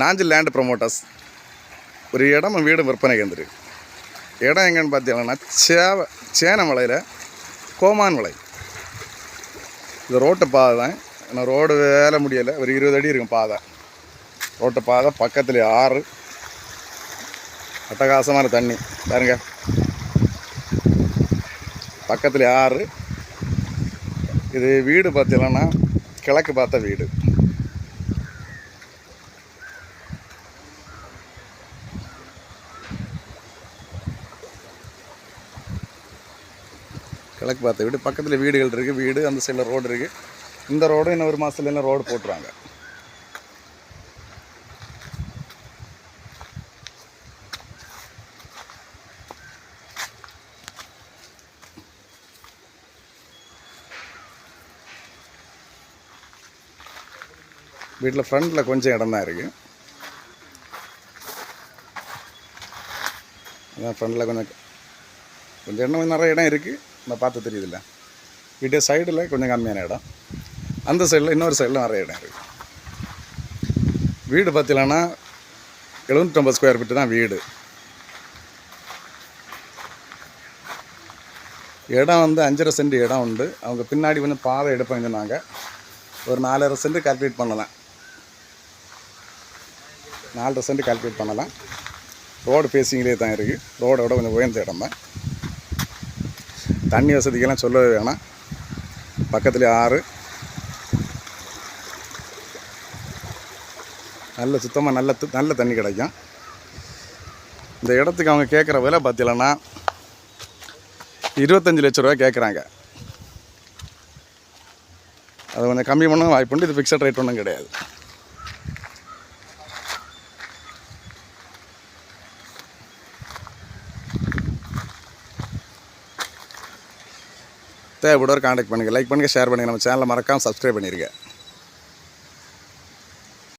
Nanjil land promoters ஒரு இடம் வீடு விற்பனைக்கு வந்துருக்கு இடம் எங்கன்னு பார்த்தீங்கன்னா சேவ சேனமலையில் கோமான் மலை இது ரோட்டு பாதை தான். ஆனால் ரோடு வேலை முடியலை. ஒரு இருபது அடி இருக்கும் பாதை. ரோட்டு பாதை பக்கத்தில் ஆறு. அட்டகாசமான தண்ணி. பாருங்க. பக்கத்தில் ஆறு. இது வீடு பார்த்தீங்கன்னா கிழக்கு பார்த்த வீடு. கிழக்கு பார்த்த வீடு பக்கத்தில் வீடுகள் இருக்குது வீடு அந்த சைடில் ரோடு இருக்குது இந்த ரோடு இன்னும் ஒரு மாதத்துல ரோடு போட்டுருவாங்க. வீட்டில் ஃப்ரண்டில் கொஞ்சம் இடம் தான் இருக்குது அதான் ஃப்ரண்டில் கொஞ்சம் கொஞ்சம் இடம் கொஞ்சம் நிறைய இடம் இருக்குது நம்ம பார்த்து தெரியுதுல்ல. வீட்டு சைடில் கொஞ்சம் கம்மியான இடம். அந்த சைடில் இன்னொரு சைடில் நிறைய இடம் இருக்குது வீடு பார்த்தீங்கன்னா எழுநூற்றம்பது ஸ்கொயர் ஃபீட்டு தான் வீடு. இடம் வந்து அஞ்சரை சென்ட் இடம் உண்டு. அவங்க பின்னாடி வந்து பாதை எடுப்பாங்க சொன்னாங்க. ஒரு நாலரை சென்ட் கால்குலேட் பண்ணலாம். நாலரை சென்ட் கால்குலேட் பண்ணலாம். ரோடு பேசிங்களே தான் இருக்குது ரோடோட கொஞ்சம் உயர்ந்த இடம் தான் தண்ணி வசதிக்கெல்லாம் சொல்லவே வேணாம். பக்கத்தில் ஆறு. நல்ல சுத்தமாக நல்ல நல்ல தண்ணி கிடைக்கும். இந்த இடத்துக்கு அவங்க கேட்குற விலை பார்த்தீங்கன்னா இருபத்தஞ்சி லட்ச ரூபா கேட்குறாங்க. அது கொஞ்சம் கம்மி பண்ண வாய்ப்புண்டு. இது ஃபிக்ஸட் ரேட் ஒன்றும் கிடையாது. தேவைப்படுவோர் காண்டாக்ட் பண்ணுங்கள் லைக் பண்ணுங்கள் ஷேர் பண்ணுங்கள் நம்ம சேனலை மறக்காமல் சப்ஸ்கிரைப் பண்ணிடுங்க